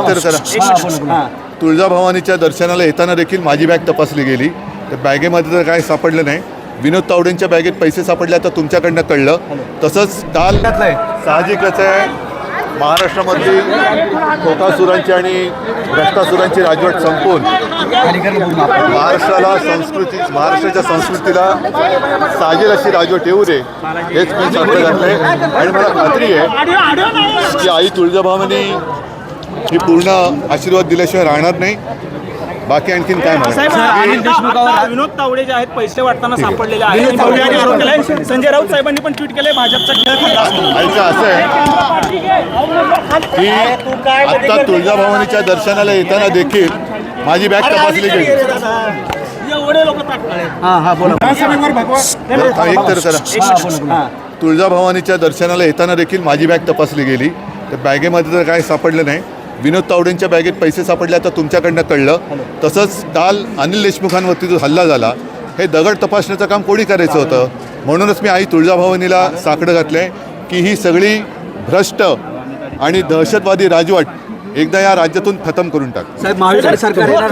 एक तर करा तुळजाभवानीच्या दर्शनाला येताना देखील माझी बॅग तपासली गेली. तर बॅगेमध्ये तर काय सापडलं नाही. विनोद तावडेंच्या बॅगेत पैसे सापडले आता तुमच्याकडनं कळलं. तसंच काल साहजिकच आहे. महाराष्ट्रामधली खोकासुरांची आणि भ्रष्टासुरांची राजवट संपून महाराष्ट्राला संस्कृती महाराष्ट्राच्या संस्कृतीला साजेल अशी राजवट येऊ दे हेच मी साकडं घातलंय आणि मला खात्री आहे की आई तुळजाभवानी ही पूर्ण आशीर्वाद दिल्याशिवाय राहणार नाही. बाकी आणखीन काय विनोद तावडे जे आहेत पैसे वाटताना सापडलेले आहेत. संजय राऊत साहेबांनी पण ट्विट केलंय भाजपचा खेळ असं आहे की आता तुळजाभवानीच्या दर्शनाला येताना देखील माझी बॅग तपासली गेली. हा, एक तर करा तुळजाभवानीच्या दर्शनाला येताना देखील माझी बॅग तपासली गेली. तर बॅगेमध्ये तर काय सापडलं नाही. विनोद तावडेंच्या बॅगेत पैसे सापडले आता तुमच्याकडनं कळलं. तसंच काल अनिल देशमुखांवरती जो हल्ला झाला हे दगड तपासण्याचं काम कोणी करायचं होतं? म्हणूनच मी आई तुळजाभवानीला साकडं घातलं आहे की ही सगळी भ्रष्ट आणि दहशतवादी राजवट एकदा या राज्यातून खतम करून टाक. साहेब महाविकास सरकार येणार